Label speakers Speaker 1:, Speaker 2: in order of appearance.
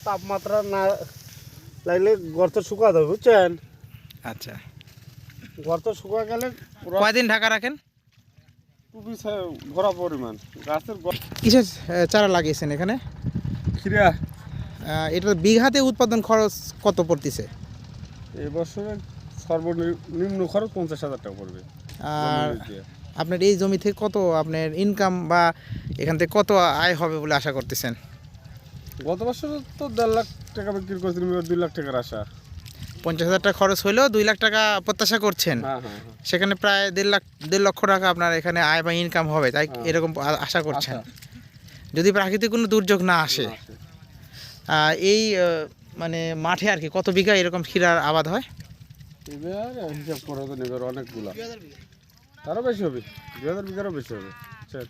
Speaker 1: তাপমাত্রা না লাগলে গর্ত শুকা দেবে বুঝছেন?
Speaker 2: আচ্ছা।
Speaker 1: গর্ত শুকা গেলে পুরো
Speaker 2: কয়দিন ঢাকা রাখেন?
Speaker 1: ছে- ভরা পরিমাণ। গাছের
Speaker 2: কিসের চারা লাগিয়েছেন এখানে?
Speaker 1: খিরা
Speaker 2: এটার বিঘাতে উৎপাদন খরচ কত পড়তেছে?
Speaker 1: এবছরে সর্বনিম্ন খরচ পঞ্চাশ হাজার টাকা পড়বে।
Speaker 2: আর আপনার এই জমি থেকে কত আপনার ইনকাম বা এখান থেকে কত আয় হবে বলে আশা করতেছেন?
Speaker 1: গত বছর তো দেড় লাখ টাকা বিক্রি করেছিলাম এবার দুই লাখ টাকার আশা।
Speaker 2: পঞ্চাশ হাজার টাকা খরচ হলেও দুই লাখ টাকা প্রত্যাশা করছেন।
Speaker 1: হ্যাঁ হ্যাঁ হ্যাঁ।
Speaker 2: সেখানে প্রায় দেড় লাখ দেড় লক্ষ টাকা আপনার এখানে আয় বা ইনকাম হবে তাই। এরকম আশা করছেন। যদি প্রাকৃতিক কোনো দুর্যোগ না আসে। এই মানে মাঠে আর কি কত বিঘা এরকম ক্ষীরার আবাদ হয়?
Speaker 1: এবার হিসাব করে তো নেবে অনেকগুলা। তারও বেশি হবে দুই হাজার বিঘারও বেশি হবে। বুঝছেন?